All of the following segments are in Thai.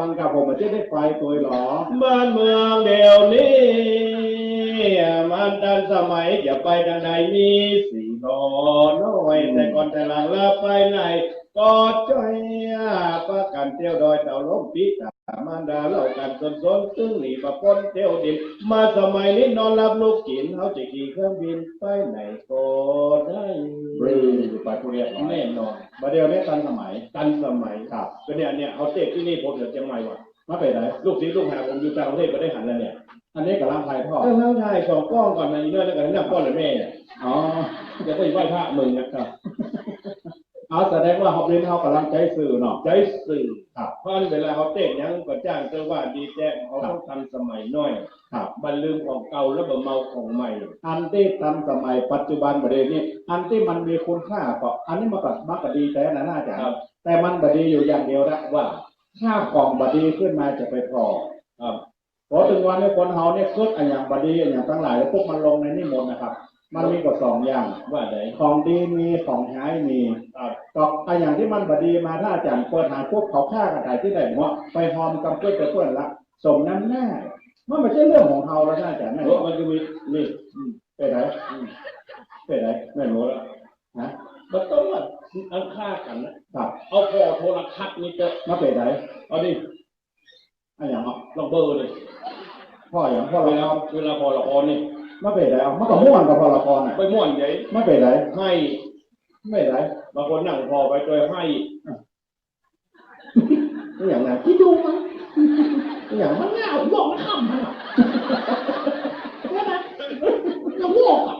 ฟังกับผมมันจะได้ไฟตัวหรอ บ้านเมืองเดี๋ยวนี้มันทันสมัยจะไปทางใดมีสีนอน้อยแต่ก่อนแต่หลังลาไปไหนก็จ้อยประกันเที่ยวดอยเต่าล้มปีตา มารดาเล่ากันสนสนซึ่งหนีประปนเที่ยวดินมาสมัยนี้นอนรับลูกกินเขาจะขี่เครื่องบินไปไหนก็ได้บรีไปผู้เรียบร้อยแน่นอนมาเดียวนี้ทันสมัยทันสมัยครับก็เนี่ยเนี่ยเขาเตะที่นี่ผมเดี๋ยวเชียงใหม่ว่ะมาเป็นไรลูกศิษย์ลูกหาผมอยู่ต่างประเทศก็ได้หันแล้วเนี่ย อันนี้กับร่างไทยพ่อเออทั้งไทยสองกล้องก่อนนะอีกด้วยแล้วกันนั่งก้อนหรือแม่เนี่ยอ๋อจะไปไหว้พระมึงนะครับ เอาแสดงว่าฮอบลินเขากำลังใจสื่อเนาะใจสื่อครับเพราะเวลาเขาเต้นยังก็จ้างเจ้าว่าดีแจ้งเขาต้องทันสมัยน้อยครับบรรลืมของเก่าแล้วบ่เมาของใหม่ อันที่ทันสมัยปัจจุบันประเด็นนี้อันที่มันมีคุณค่าก็อันนี้มันก็มักก็ดีแต่นะน่าจะครับแต่มันบดีอยู่อย่างเดียวนะว่าค่าของบดีขึ้นมาจะไปพอครับเพราะถึงวันนี้คนเฮาเนี่ยคิดอันอย่างบดีอันอย่างทั้งหลายแล้วพวกมันลงในนิมนต์นะครับ มันมีก็สองอย่างว่าไหนของดีมีของใช้มีครับก็อันอย่างที่มันบดีมาถ้าอาจารย์เปิดหาพวกเขาฆ่ากันได้ที่ไหนหัวไปหอมกำเพื่อนไปเพื่อนละสมน้ำหน้ามันไม่ใช่เรื่องของเฮาแล้วท่านอาจารย์นั่นเพราะมันจะมีนี่ไปไหนไปไหนแม่นหมดแล้วฮะมันต้องว่าอันฆ่ากันนะครับเอาพอโทรทัศน์นี่เจอะมาไปไหนเอาดิอันอย่างเอาลองเบอร์เลยพ่ออย่างพ่อเวเราลาเวลาพอละครนี่ มาไปไหนเอามันก็ม่วนกับพอละครอะไปม่วนใหญ่มาไปไหนให้ไม่ไหนบางคนนั่งพอไปโดยให้นี่อย่างไรที่ดูมันนี่อย่างมันมันง่ายบอกมันขำมันอะใช่ไหมจะโวกอะ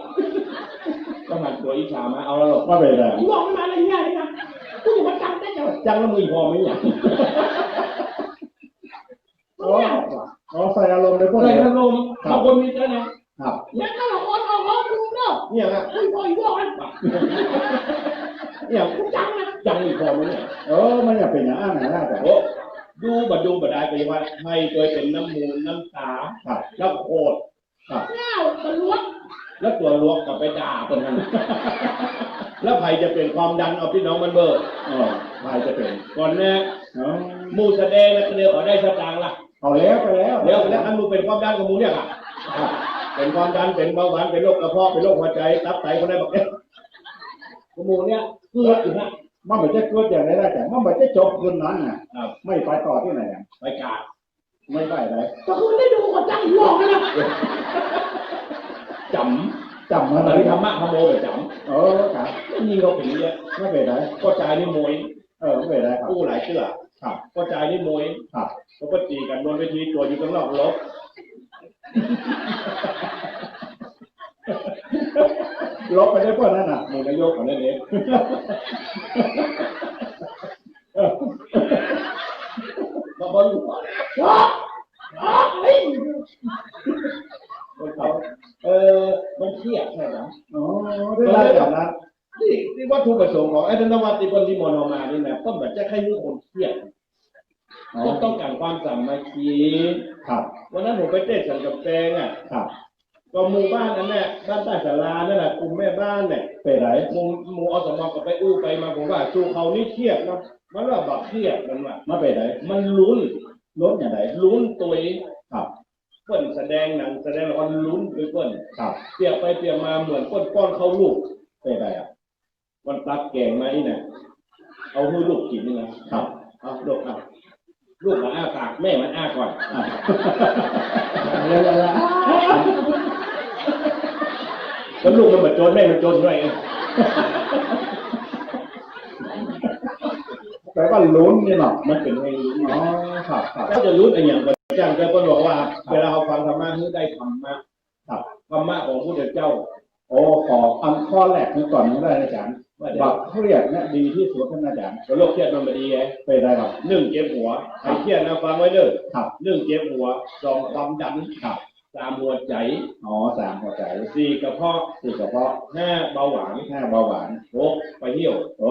ก็หันตัวอิจฉามาเอาแล้วหรอกมาไปไหนกูบอกมันมาอะไรเงี้ยเลยนะกูอยู่ประจำได้จังจังแล้วมึงพอไหมเนี่ยมันง่ายกว่าอ๋อใส่อารมณ์ในพวกใส่นี้อารมณ์บางคนมีแต่เนี่ย เนี่ยกูบอกอีกบอกมันเนี่ยกูจังนะจังอีกพอไหมเนี่ยเออมันอยากเป็นอย่างนั้นนะน่ะโอ้ดูบัดดูบัดได้ไปว่าให้เคยเป็นน้ำมูลน้ำตาครับแล้วโคตรง่ายมันล้วนแล้วตัวลวกกลับไปด่าคนนั้นแล้วใครจะเป็นความดันเอาพี่น้องมันเบิกอ๋อใครจะเป็นก่อนน่เนาะมูแสดงแล้วก็เดียวเอาได้สตางค์ละเอาแล้วไปแล้วเดี๋ยวแล้วอันมูเป็นความดันของมูเนี่ยค่ะครับ เป็นความดันเป็นเบาหวานเป็นโรคกระเพาะเป็นโรคหัวใจตับไตคนได้บอกเนี่ยของหมูเนี่ยเกลืออยู่นะมันเหมือนจะเกิดอย่างไรได้แต่มันเหมือนจะจบคืนนั้นน่ะครับไม่ไปต่อที่ไหนอะไปกาดไม่ไปไหนแต่คุณได้ดูก็จังบอกนะจจำำมันตอนเลยนี้ครับธรรมะขโมยไปจเออครับำนี่เขาเป็นเยอะไม่ไปไหนก็จ่ายนี่มวยเออไม่ไปไหนครับกู้หลายเชื่อครับก็จ่ายนี่มวยครับเขาก็ตีกันบนเวทีตัวอยู่ข้างนอกลบ ลบไปได้พวกนั้นน่ะหมูนายกของนั่นเองมาบอลอยู่ว้าว้าเฮ้ยคนเขาเออมันเครียดใช่ไหมอ๋อได้ได้จากนั้นที่ที่วัตถุประสงค์ของไอ้ธนวัฒน์ที่คนที่มโนมานี่นะต้องแบบจะให้ทุกคนเครียดอ๋อต้องต้องการความสามัคคีครับ วันนั้นผมไปเต้นสันกับแตงอะครับก็หมู่บ้านนั้นแหละบ้านใต้สารานั่นแหละกลุ่มแม่บ้านเนี่ยไปไหนหมู่หมู่อสมก็ไปอู้ไปมาผมว่าจูเขานี่เครียดเนาะมันว่าบักเครียดมันว่ามาไปไหนมันลุ้นลบอย่างไรลุ้นตัวครับเปิ้นแสดงหนังแสดงละครลุ้นไปเปิ้นครับเปรียบไปเปรียบมาเหมือนเปิ้นป้อนเข้าลูกไปไหนอะมันตักแกงมานี่นะเอาให้ลูกกินนี่นะครับเอาลูกเอา ลูกมาอ้าปากแม่มันอ้าก่อนอะเร็วๆแล้วลูกมันมาโจนแม่มันโจนด้วยแปลว่าลุ้นนี่เนาะมันเป็นเพลงลุ้นอ๋อครับครับถ้าจะลุ้นไอ้อย่างก็จ้างแต่เปิ้นบอกว่า เวลาเราฟังธรรมะคือได้ธรรมะครับธรรมะของพระเจ้า โอ้ขออันข้อแรกนี้ก่อนนะอาจารย์ ว่าเดี๋ยวบักเครียดเนี่ยดีที่สุดท่านอาจารย์โรคเครียดมันไม่ดีไงไปได้ครับหนึ่งเจ็บหัวไอ้เครียดนะฟังไว้เด้อครับหนึ่งเจ็บหัวสองความดันครับสามหัวใจอ๋อสามหัวใจสี่กระเพาะสี่กระเพาะห้าเบาหวานห้าเบาหวานหกไปเที่ยวโอ้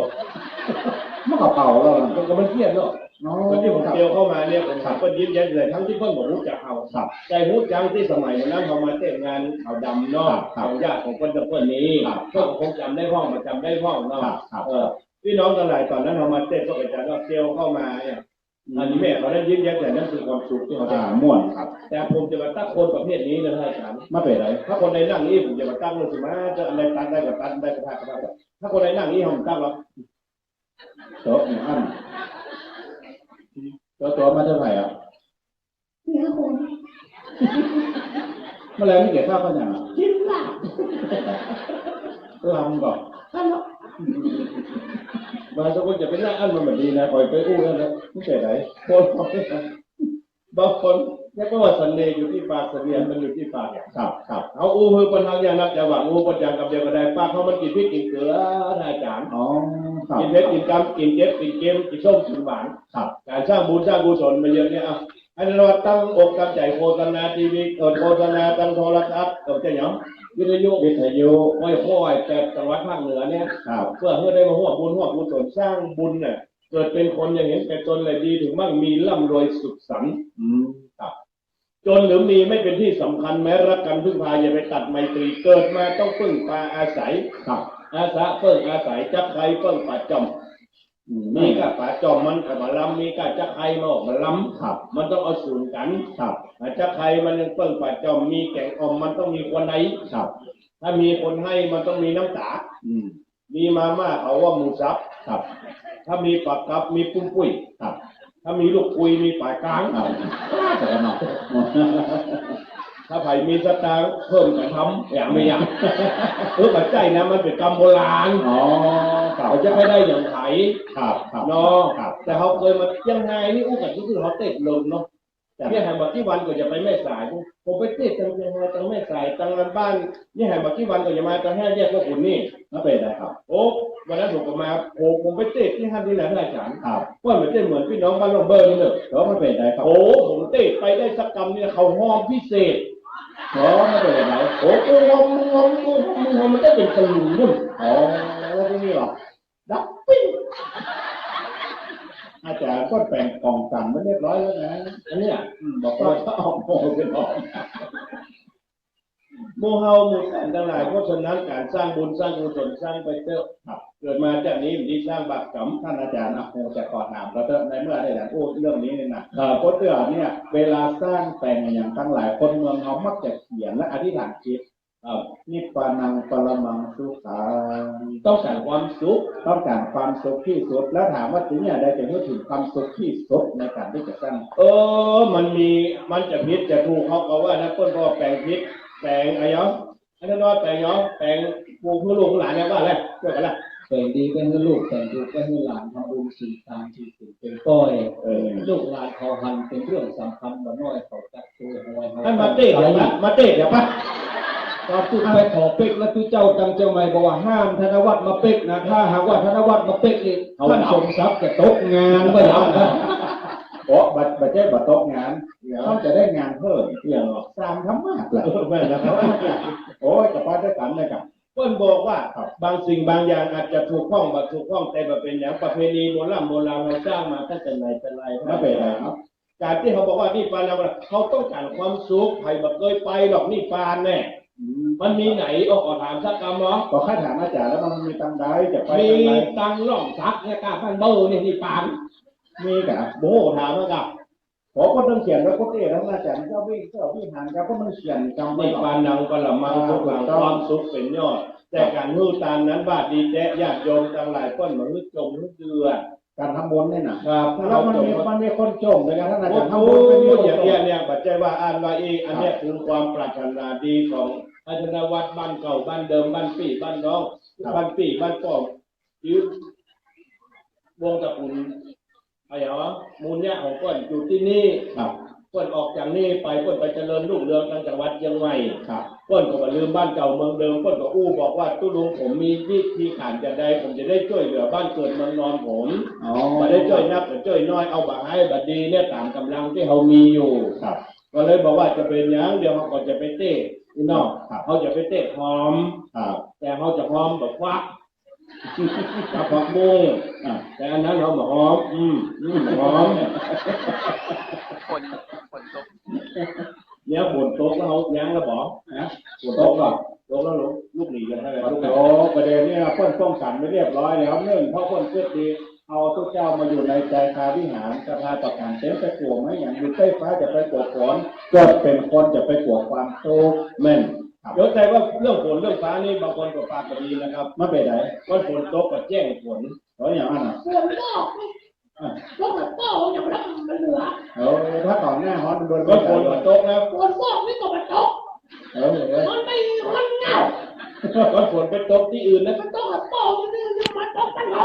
มันก็เป่าแล้วนะมันก็มันเครียดเนาะ อ๋อวันที่ผมครับเดียวเข้ามาเนี่ยผมถามเพิ่นยิ้มแย้มเลยทั้งที่เพิ่นบอกรู้จักเอาครับใจรู้จังที่สมัยวันนั้นเขามาเต้นงานเขาดำเนาะครับครับของญาติของเพิ่นกับเพิ่นนี้ครับเพิ่นก็คงจำได้ห้องมาจำได้ห้องเนาะครับครับเออพี่น้องทั้งหลายตอนนั้นเรามาเต้นก็อาจารย์ก็เกลียวเข้ามาเนี่ยอันนี้แม่เขาได้ยิ้มแย้มแต่นั่นคือความสุขที่เขาได้อ่าม่วนครับ แต่ผมจะมาตั้งคนประเภทนี้นะท่านอาจารย์มาเป็นไรถ้าคนใดนั่งนี่ผมจะมาตั้งเลยสิมาจะอะไรตั้งได้ก็ตั้งได้ก็ได้ก็ได้ถ้าคนใดนั่งนี่ผมตั้งแล้วโต๊ะหนึ่งอัน ตัวตัวมาเท่าไหร่อะเนี่ยคนเมื่อไรไม่เก็บข้าวกันอย่างอะกินหลับลำก่อนฮัลโหลมาสักคนจะเป็นนั่งอันมันแบบนี้นะคอยไปอู้กันนะไม่เป็นไรคนบางคนเรียกว่าสันเดย์อยู่ที่ปากเสบียงมันอยู่ที่ปากครับครับเอาอู้คือปัญหาอย่างนักจะหวังอู้ปัญญากับเดียวก็ได้ปากเขามันกินพริกกินเกลือท่านอาจารย์อ๋อครับ กินเพชรกินกำกินเจ็บกินเกมกินส้มกินหวานครับการสร้างบุญสร้างกุศลมาเยอะเนี่ยอะให้เราตั้งอกตั้งใจโฆษณาทีวีเกิดโฆษณาตั้งโทรทัศน์เกิดจะหยังวิทยุวิทยุห้อยห้อยแต่จังหวัดภาคเหนือเนี่ยครับเพื่อเพื่อได้มาหัวบุญหัวกุศลสร้างบุญเนี่ยเกิดเป็นคนอย่างเห็นแก่ตนเลยดีถึงมั่งมีร่ำรวยสุขสันต์อืมจนหรือมีไม่เป็นที่สำคัญแม้รักกันพึ่งพาอย่าไปตัดไมตรีเกิดมาต้องพึ่งพาอาศัยครับ อาสาเพิ่งอาศัยจักใครเพิ่งป่าจอมอืมมีกะป่าจอมมันกับมาล้ำมีกะจักใครมาออกมาล้ครับำมันต้องเอาสูงกันครับอาจักใครมันยังเพิ่งป่าจอมมีแกงออมมันต้องมีคนไหนครับ ถ้ามีคนให้มันต้องมีน้ำตาอืมมีมาม่าเขาว่าหมูสับครับ ถ้ามีปักกับมีปุ้มปุ้ยครับ ถ้ามีลูกคุยมีป่ายกลางครับแต่ละหน่อย ถ้าไผ่มีสตางค์เพิ่มกันทำอย่างไม่อย่างเออปัจจัยนะมันเป็นกรรมโบราณอ๋อครับเขาจะไม่ได้อย่างไถครับครับเนาะครับแต่เขาเคยมายังไงนี่อู้กับที่คือเขาเตะลมเนาะเนี่ยแห่งบักที่วันก็จะไปแม่สายผมไปเตะจังยังไงจังแม่สายจังงานบ้านเนี่ยแห่งบักที่วันก็จะมาจังแห่แยกพวกคุณนี่มาเป็นไรครับโอ้วันนั้นผมก็มาโอ้ผมไปเตะที่ห้างที่ไหนท่านอาจารย์ครับว่าเหมือนเต้นเหมือนพี่น้องบ้านลงเบอร์นี่เลยแล้วมาเป็นไรครับโอ้ผมเตะไปได้สักกรรมเนี่ยเขาห้อมพิเศษ อ๋อไม่เป็นไรโอ้กูงอมมึงงอมมึงงอมงงมันได้เป็นตะลุมนุ่นอ๋อแล้วที่นี่หรอดับปิ้งอาจารย์ก็แปลงกล่องสั่งไว้เรียบร้อยแล้วนะอันนี้บอกว่าถ้าเอกโมเป็นออก โมเฮาหมู่แต่ทั้งหลายเพราะฉะนั้นการสร้างบุญสร้างกุศลสร้างไปเถอะครับเกิดมาจากนี้มันที่สร้างบาปกรรมท่านอาจารย์อะคงจะขอถามเราเถอะในเมื่อได้แต่พูดเรื่องนี้เนี่ยนะเออโคตรเตือเนี่ยเวลาสร้างแต่งอย่างทั้งหลายคนเมืองเขามักจะเขียนและอธิษฐานจิตเอ่อนิพพานังปรมังสุขังต้องการความสุขต้องการความสุขที่สุด แล้วถามว่าถึงเนี่ยได้จะนึกถึงความสุขที่สุดในการที่จะสร้างเออ มันมีมันจะผิดจะถูกเขาก็ว่านะต้นก็แปลงผิด แปลงอะไรเนาะอันนั้นว่าแปลงเนาะแปลงปลูกมือลูกหลานเนี่ยว่าอะไรเกี่ยวกันละแต่งดีก็ให้ลูกแต่งถูกก็ให้หลานทำบุญสี่ตามที่สิ่งเป็นก้อยลูกหลานเขาหันเป็นเรื่องสำคัญบ่น้อยเขาจักตัวเอาไว้ให้มาเตะเดี๋ยวนะมาเตะเดี๋ยวปะตอนที่ไปขอเป็กแล้วที่เจ้าตังเจ้าไม่บอกว่าห้ามธนวัฒน์มาเป็กนะถ้าหากว่าธนวัฒน์มาเป็กอีกท่านสมทรัพย์จะตกงานก็อย่างนั้น โอ้บัตรบัตรเจ้บัตรโต๊ะงานเขาจะได้งานเพิ่มอย่างหรอสร้างธรรมะแหละเออแม่นะครับโอ้ยจะไปด้วยกันเลยครับเพิ่นบอกว่าครับบางสิ่งบางอย่างอาจจะถูกข้องบางถูกข้องแต่มาเป็นอย่างประเพณีโบราณโบราณเราสร้างมาตั้งแต่ไหนแต่ไรไม่เป็นไรครับการที่เขาบอกว่านี่ปานเราเขาต้องการความสุขใครบอกเคยไปหรอกนี่ปานแน่อืมมันมีไหนออกขอถามสักคำเนาะก็ข้าถามอาจารย์แล้วมันมีตังใดจะไปมีทางไหนตังร่องซักเนี่ยกาบ้านเบอร์เนี่ยนี่ปาน มีกับโบถามแล้วกับผมก็ต้องเขียนไว้ก็เต้แล้วอาจารย์เจ้าวิ่งเจ้าวิ่งหันครับก็มันเขียนจำไว้นี่หรอกปานนังปละมังทุกหลังความสุขเป็นยอด แต่การหู้ตามนั้นบาดดีแจ๊ญาติโยมทั้งหลายก้นเหมือนจมฮึเดือดการทำบุญนี่นะครับถ้าแล้เราวมันจมมีมันมีคนจมเลยครับท่านอาโอ้จารย์โหทำบุญไม่มีคนอย่างจเนี้ยมเนี่ยปัจจัยว่าอ่านว่าเองอันเนี้ยคือความปรารถนาดีของอาจารย์วัดบ้านเก่าบ้านเดิมบ้านปีบ้านน้องบ้านปีบ้านป้อมยืมวงตระกู ลอะไรวะมูลเนี่ยของก้นอยู่ที่นี่ครับก้นออกจากนี่ไปก้นไปเจริญรุ่งเรืองทางจังหวัดเชียงใหม่ครับก้นก็มาลืมบ้านเก่าเมืองเดิมก้นก็อู้บอกว่าตุ้ลุงผมมีวิธีขานจะใดผมจะได้ช่วยเหลือบ้านเกิดเมืองนอนผมอ๋อมาได้ช่วยนักหรือช่วยน้อยเอาบาให้บัดดีเนี่ยตามกำลังที่เขามีอยู่ครับ ก็เลยบอกว่าจะเป็นอย่างเดียวเขาก็จะไปเตะพี่น้องครับเขาจะไปเตะหอมครับแต่เขาจะหอมแบบควัก กับผักบุ้งอ่าแต่อันนั้นเขาบอกหอมอืมอืมหอมคนคนตกเนี่ยบนโต๊ะแล้วเขายั้งแล้วบอกนะบนโต๊ะก็โต๊ะแล้วลูกลูกหนีกันเท่าไหร่ลูกโอ้ประเด็นเนี่ยเพิ่นต้องกันไม่เรียบร้อยแล้วเนื่องเพราะเพิ่นเกิดดีเอาทุกเจ้ามาอยู่ในใจคาวิหารกระพาประการเต็มไปกลัวไหมอย่างอยู่ใต้ฟ้าจะไปกลัวฝนก็เป็นคนจะไปกลัวความทุกข์แม่น เดี๋ยวใจว่าเรื่องฝนเรื่องฟ้านี่บางคนก็ปากก็ดีนะครับมาเป็นไหนวันฝนตกก็แจ้งฝนเพราะอย่างนั้นอะเสือไม่บอกต้องแบบโต้อย่างนั้นมันเหลือเออถ้าก่อนหน้าฮอตมันโดนวันฝนมันตกนะปวดซอกนี่ก็มันตกเออเออมันไม่มันเงาวันฝนไปตกที่อื่นนะมันต้องแบบโต้ยังนี่ยังมันตกมันเรา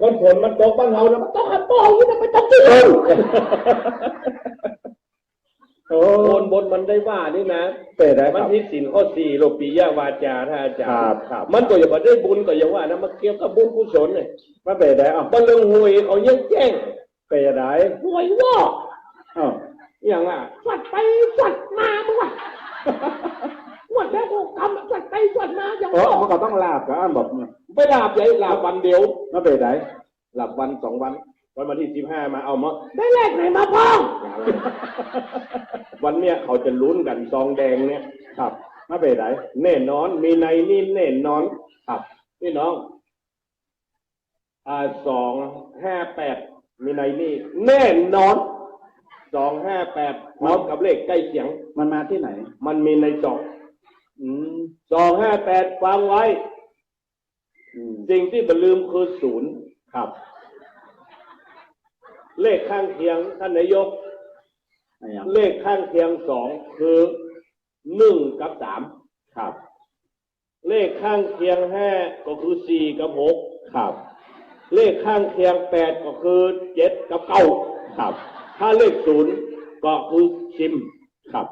วันฝนมันตกบ้านเรานะมันต้องแบบโต้ยังมันตกที่อื่นโอ้ บนบนมันได้ว่านี่นะเป็นไหนคมันรับที่สินข้อสี่โลปียาวาจาท่านอาจารครับย์ครับ มันก็อย่าบอกได้บุญก็อย่าว่านะมันเกี่ยวกับบุญกุศลเนี่ยมาเป็นไหนอะมันเรื่องหวยเขายังแจ้งเป็นยังไงหวยวอกอ้าวอย่างอะฝัดไปฝัดมามึงว่ะฝัดแล้วกูกำฝัดไปฝัดมาอย่างเพราะบอกมันก็ต้องลาบกับอันแบบไม่ลาบใหญ่ลาบวันเดียวมาเป็นไหนหลับวันสองวัน วันวันที่สิบห้ามาเอามาได้แลกไหนมาพ่องวันเนี้ยเขาจะลุ้นกันซองแดงเนี่ยครับมาเป็นไหนแน่นอน มีในนี่แน่นอนครับพี่น้องอ่าสองห้าแปดมีในนี่แน่นอนสองห้าแปดพร้อมกับเลขใกล้เคียง มันมาที่ไหน มันมีในสองอืมสองห้าแปดฟังไว้อืมสิ่งที่บลืมคือศูนย์ครับ เลขข้างเคียงท่านนายกอะไรอย่างเลขข้างเคียงสองคือหนึ่งกับสามครับ เลขข้างเคียงห้าก็คือสี่กับหกครับ เลขข้างเคียงแปดก็คือเจ็ดกับเก้าครับ ถ้าเลขศูนย์ก็คือสิบครับ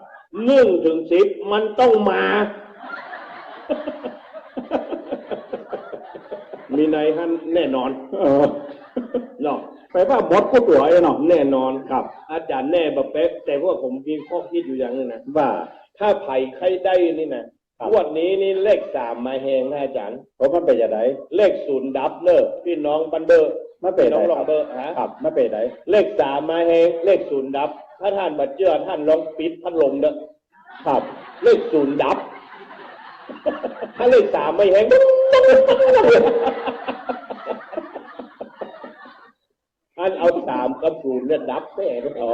หนึ่งถึงสิบมันต้องมา มีในท่านแน่นอนเออเนาะ ไปว่าบดผู้ตัวไอ้เนาะแน่นอนครับ อาจารย์แน่แบบเป๊ะแต่ว่าผมมีข้อคิดอยู่อย่างหนึงนะว่า ถ้าไผ่ใครได้นี่นะครับงวันนี้นี่เลขสามมาแหงนะอาจารย์เพราะมันเป็นยังไงเลขศูนย์ดับเนอะพี่น้องบันเบอร์มาเป็นพี่ไหนน้องลคองรับเบอร์ฮะครับมาเป็นไหนเลขสามมาแหงเลขศูนย์ดับ ถ้าท่านบัดเจือท่านลองปิดพัดลมเนอะครับ เลขศูนย์ดับ ถ้าเลขสามไม่แหง ท่านเอาสามกับศูนย์เนี่ยดับแน่อ๋อ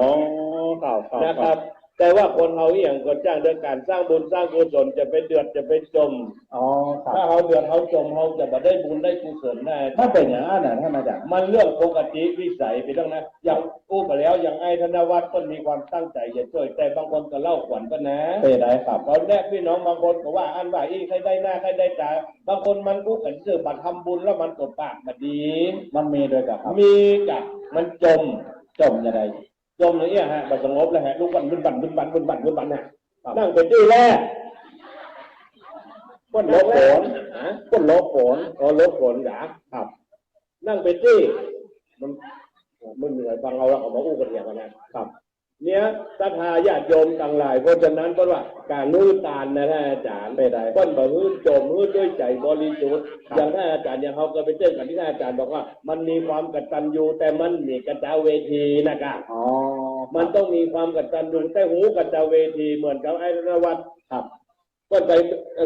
ครับครับ นะครับ แต่ว่าคนเขาอหย่างก็จ้างเรื่องการสร้างบุญสร้างกุศลจะไปเดือดจะไปจม อ๋อครับถ้าเขาเดือดเขาจมเขาจะมาได้บุญได้กุศลได้ถ้าเป็นอย่างนั้นน่ะท่านอาจารย์มันเรื่องปกติวิสัยไปต้องนะอย่างกู้มาแล้วอย่างไอ้ธนวัฒน์ก็มีความตั้งใจจะช่วย แต่บางคนก็เล่าขวัญก็นะเป็นไหนครับตอนแรกพี่น้องบางคนก็ว่าอันว่าอีใครได้หน้าใครได้ตาบางคนมันกู้กันซื้อบัตรทำบุญแล้วมันก็ปากมาดี มันมีด้วยกับครับมีกับมันจมจมยังไง จมอย่างเงี้ยฮะบัสงบแล้วฮะลูกบันบึนบันบึนบันบึนบันบึนบันฮะนั่งเป็นที่แรกก้นลบฝนฮะก้นลบฝนอ๋อลบฝนเหรอครับ นั่งเป็นที่มันไม่มีอะไรฟังเอาแล้วเอามาอู้กันอย่างกันนะครับ เนี้ยศรัทธาญาติโยมต่างหลาย เพราะฉะนั้นเพราะว่าการฮื้อตานนะท่านอาจารย์เป็นไหนก้นบ่ฮื้อจมฮื้อด้วยใจบริสุทธิ์ครับอย่างท่านอาจารย์อย่างเขาก็ไปเจอกันที่ท่านอาจารย์บอกว่า มันมีความกตัญญูแต่มันมีกระจาเวทีนะครับอ๋อ มันต้องมีความกตัญญูใต้หูกตเวที เหมือนกับไอ้นวัดครับก็ไป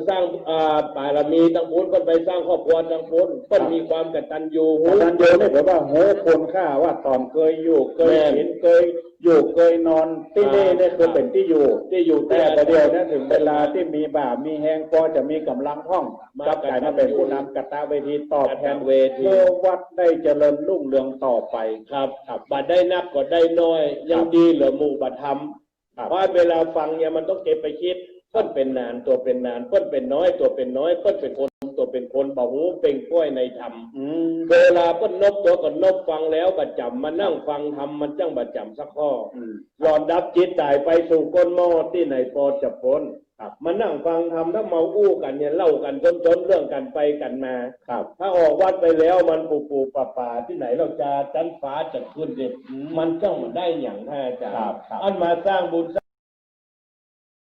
สร้างอ่าบารมีตังพุนก็ไปสร้างครอบครัวตังพุนก็มีความกตัญญูกตัญญูนี่ผมว่าโหคนข้าว่าตอนเคยอยู่เคยเห็นเคย อยู่เคยนอนที่นี่เนี่ยคือเป็นที่อยู่ ที่อยู่แต่แต่ประเดีเดี๋ยยววนะนะถึงเวลาที่มีบ่ามีแหงก็จะมีกำลังห้องกลับกลายมาเป็นผู้นำกตาเวทีตอบแทนเวทีเพื่อวัดได้เจริญรุ่งเรืองต่อไปครับครับบัตรได้นับก็ได้น้อย ยังดีเหลือหมู่บัตรทครับำเพราะเวลาฟังเนี่ยมันต้องเก็บไปคิดเพิ่นเป็นนานตัวเป็นนานเพิ่นเป็นน้อยตัวเป็นน้อยเพิ่นเป็นคน ตัวเป็นคนบ่หูเป็นกล้วยในธรรมอืมเวลาเพิ่นนบตัวก็นบฟังแล้วประจำมานั่งฟังทำมันจังประจำสักข้ออืมหลอนดับจิตตายไปสู่ก้นหม้อที่ไหนพอจะพ้นครับมานั่งฟังทำถ้าเมาอู้กันเนี่ยเล่ากันจนจนเรื่องกันไปกันมาครับ ถ้าออกวัดไปแล้วมันปูปูป่าป่าที่ไหนเราจะจันฟ้าจะขึ้นเด็ดมันจ้องมันได้อย่างท่านอาจารย์ครับครับอันมาสร้างบุญสร้าง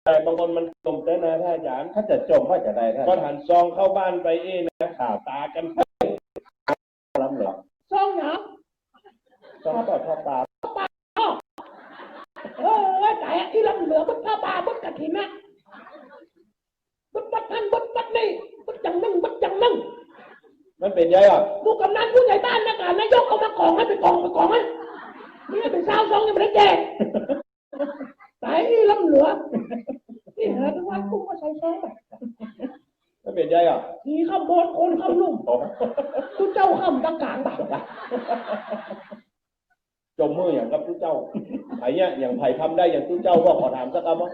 แต่บางคนมันจมแต่นะท่านอาจารย์ถ้าจะจมก็จะได้ท่านก็หันซองเข้าบ้านไปเองนะครับตากันล้ำเหรอซ่องหนาจมก็ท่าตาเออแต่ที่เราเหลือมันผ้าบามันกระถินนะมันบัดนั่นบัดบัดนี่บัดจังนั่งบัดจังนั่งมันเป็นไงอะลูกกำนันผู้ใหญ่บ้านานนะการนายกเอามากองให้ไปกองไปกองไหมนี่ให้เป็นสาวสองยังไม่ได้แจกตายล้ำเหลือนี่เหรอทุกวัน กุ้งมาใส่ซองไปไม่เป็นใจอะทีข้ามบนคนข้ามลุ่มทุกเจ้าข้ามตั้งกลางแบบจมมืออย่างกับทุกเจ้าไผ่เนี่ยอย่างไผ่ทำได้อย่างทุกเจ้าก็ขอถามสักคำว่า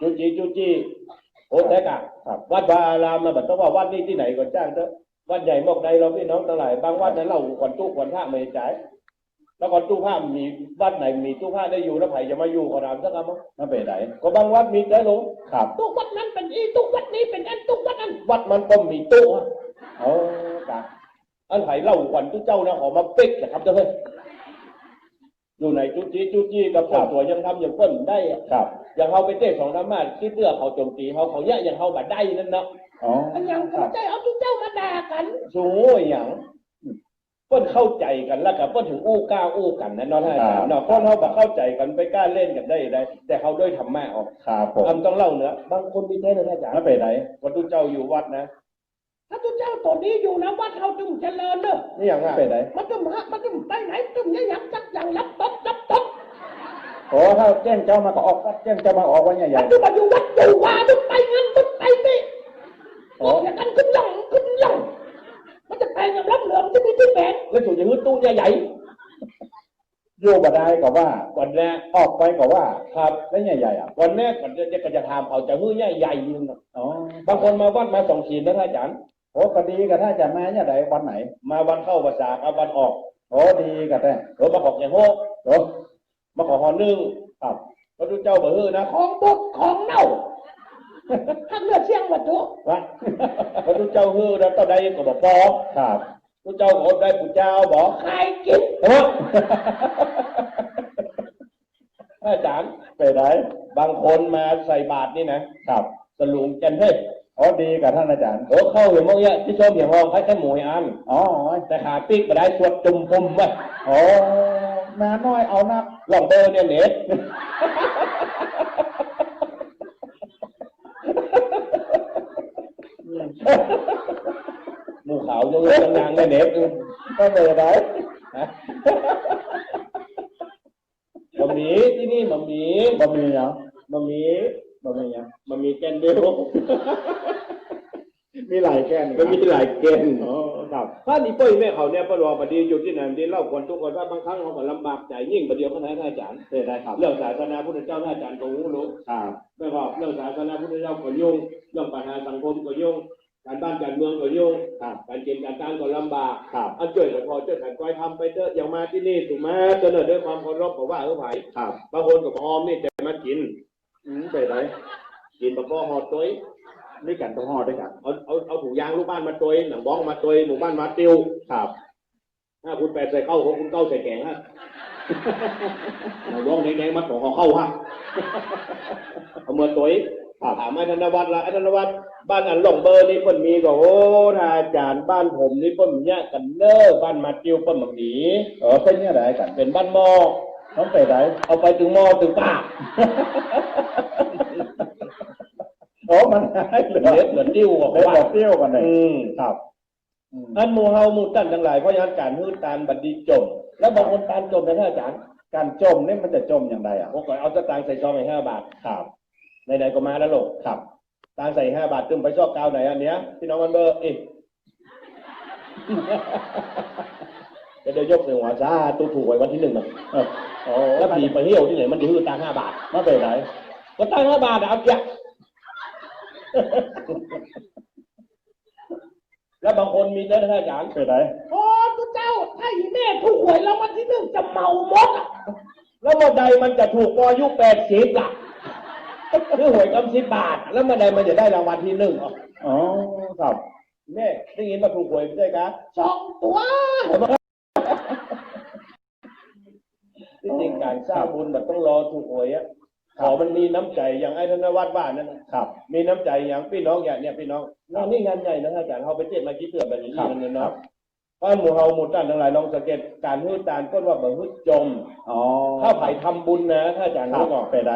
จูจีจูจีโอ้แท้กะครับวัดวาอารามมาแบบต้องว่าวัดนี้ที่ไหนก่อนจ้างเถอะวัดใหญ่มอกใดเราพี่น้องทั้งหลายบางวัดนั้นเราก่อนตู้ก่อนท่าไม่จ่ายแล้วก่อนตู้ผ้ามีวัดไหนมีตู้ผ้าได้อยู่แล้วไผ่จะมาอยู่ขอถามสักคำว่าไม่เป็นไรก็บางวัดมีได้ลงครับทุกวัด นี้เป็นอันทุกวัดนั้นวัดมันก็มีตู้อะโอ้กะอันไผ่เล่าก่อนทุกเจ้านะขอมาเป๊กนะครับเจ้าเฮ้ยอยู่ในจุจี้จุจี้กับคนตัวยังทำอย่างเปิ้นได้อะครับ อย่างเขาไปเตะสองธรรมะที่เตื้อเขาโจมตีเขาเขาเนี่ยอย่างเขาบัดได้นั่นเนาะอ๋ออันยังพอใจเอาทุกเจ้ามาด่ากันสูงอย่าง เปิ้นเข้าใจกันแล้วกับเปิ้นถึงอู้ก้าวอู้กันนั่นเนาะท่านอาจารย์เนาะเพราะเขาแบบเข้าใจกันไปกล้าเล่นกันได้ได้ แต่เขาด้วยธรรมะออกครับผมต้องเล่าเนื้อบางคนมีแท้เลยท่านอาจารย์ไม่เป็นไรวันทุกเจ้าอยู่วัดนะถ้าทุกเจ้าตัวนี้อยู่นะวัดเขาจึงเจริญเนอะนี่อย่างเป็นไรมันจึงฮะมันจึงไปไหนจึงยังยังจักอย่างรับตบรับตบโอ้ถ้าแจ้งเจ้ามาก็ออกแจ้งเจ้ามาออกว่าใหญ่มันจึงมาอยู่วัดอยู่ว่าจึงไปเงินจึงไปนี่บอ กอย่างนี้ตู้ใหญ่ๆโยบได้ก็ว่าๆวันแรกออกไปก็ว่า ครับแล้วใหญ่ๆอะวันแรกก่อนจะจะจะทำเขาจะมือใหญ่ใหญ่ๆนึงอ๋อบางคนมาวัดมาสองขีดนะท่านอาจารย์โอ้ก็ดีกับถ้าจะมาเนี่ยไหนวันไหน มาวันเข้าภาษากับวันออกโอ้ดีกับแต่หรือมาขอกอย่างโฮกโอ้มาขอหอหนึ่งครับพระทุเจ้าบ่ฮือนะของบกของเน่าถ้าเลือดเชียงวัตถุวะพระทุเจ้าฮือแล้วต่อใดก็บอกปอครับ พระเจ้าก็ได้ผู้เจ้าบอกใครกินเออท่านอาจารย์ไปไหนบางคนมาใส่บาตรนี่นะครับสลุงจันเฮ้ยโอ้ดีกับท่านอาจารย์โอ้เข้าอย่างมองเนี้ยที่ชอบอย่างห้องคล้ายแค่หมวยอันอ๋อแต่ขาปิ๊กมาได้สวดจุ่มพุมไว้โอ้นาน้อยเอานักลองเบอร์เนี่ยเน็ต หมูขาวยังยังนางในเน็ตก็ไปไหนบะหมี่ที่นี่บะหมี่บะหมี่เหรอบะหมี่บะหมี่ยังบะหมี่แกนเดลมีหลายแก้นมันมีหลายเกณฑ์อ๋อครับถ้านี่เป้ยแม่เขาเนี่ยปรอปดีอยู่ที่ไหนดีเล่าคนทุกคนว่าบางครั้งเขาก็ลำบากใจยิ่งประเดียวขนาดท่านอาจารย์ไปได้ครับเรื่องศาสนาพุทธเจ้าท่านอาจารย์ก็รู้รู้ครับไม่ว่าเรื่องศาสนาพุทธเจ้าก็ยุ่งเรื่องปัญหาสังคมก็ยุ่ง การบ้านการเมืองก็ยุ่งครับการเกณฑ์การตั้งก็ลำบากครับอันช่วยกันพอช่วยกันคอยทำไปเถอะอย่างมาที่นี่ถูกไหมเสนอด้วยความเคารพบอกว่าเออไผ่ครับบางคนกับพร้อมนี่จะมากิน อืมไปไหนกินบะป้อหอดตัวด้วยกันต้องห่อด้วยกันเอาเอาเอาถุงยางลูกบ้านมาตัวหนังบ้องมาตัวหมู่บ้านมาติวครับถ้าคุณแปดใส่เข้าของคุณเก้าใส่แกงฮะหนังบ้องแดงๆมาของเขาเข้าฮะเอาเมื่อตัว ถามไอ้ธนวัฒน์ละไอ้ธนวัฒน์บ้านอันหลงเบอร์นี่เพิ่นมีก็โอ้ท่านอาจารย์บ้านผมนี่เพิ่นเนี่ยกันเนอร์บ้านมาติวเพิ่นมาหนีเออเป็นเนี่ยไหนกันเป็นบ้านหมอต้องไปไหนเอาไปถึงหมอถึงปากโอ้มันได้เหลืเหลืออเหลือติ้วบอกได้ว่าบอกเที่ยวกันเลยอืมครับอืมอันหมูเฮาหมูตั้นทั้งหลายเพราะฉะนั้นการฮื้อตานบัดดีจม แล้วบางคนตานจมนะท่านอาจารย์การจมนี่มันจะจมอย่างไรอะผมก่อนเอาสตางค์ใส่ซองไปห้าบาทครับ ไหนๆก็มาแล้วโลกครับตางค์ใส่ห้าบาทตึมไปชอบกาวไหนอันเนี้ยพี่น้องมันเบอร์เอ๊ะจะเดี๋ยวยกใส่หัวซาตู้ถูกไว้วันที่หนึ่งนะเออโอ้แล้วผีไปเที่ยวที่ไหนมันจะฮื้อตางค์ห้าบาทมาไปไหนก็ตางค์ห้าบาทอะเอาเกียแล้วบางคนมีเจ้าหน้าที่อาจารย์ไปไหนโอ้ทุกเจ้าถ้าอีแม่ถูกหวยรางวัลที่หนึ่งจะเมาหมดอะแล้วเมื่อใดมันจะถูกพออายุแปดสิบล่ะ คือหวยกำสิบบาท แล้วเมื่อใดมันจะได้รางวัลที่หนึ่งอะอ๋อครับแม่ได้ยินมาถูกหวยไม่ใช่ครับสองตัวที่จริงการสร้างบุญมันต้องรอถูกหวยอะขอมันมีน้ำใจอย่างไอ้ธนวัฒน์บ้านนั่นนะครับ มีน้ำใจอย่างพี่น้องอย่างเนี่ยพี่น้องงานนี่งานใหญ่นะอาจารย์เขาไปเจ็ดมากี่เตือนแบบนี้มันเนาะเพราะหมู่เฮาหมู่ตันทั้งหลายลองสังเกตการฮื้อตานก้นว่าบ่ฮื้อจมอ๋อถ้าไผ่ทำบุญนะถ้าอาจารย์ครับรู้ก่อนไปไหน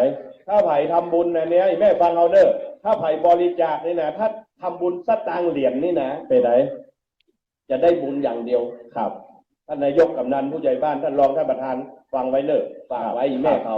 ถ้าไผ่ทำบุญนะเนี้ยแม่ฟังเอาเด้อถ้าไผ่บริจาคนี่นะถ้าทำบุญสตางเหรียญนี่นะไปไหนจะได้บุญอย่างเดียวครับท่านนายกกำนันผู้ใหญ่บ้านท่านรองท่านประธานฟังไว้เนอะฝากไว้แม่เขา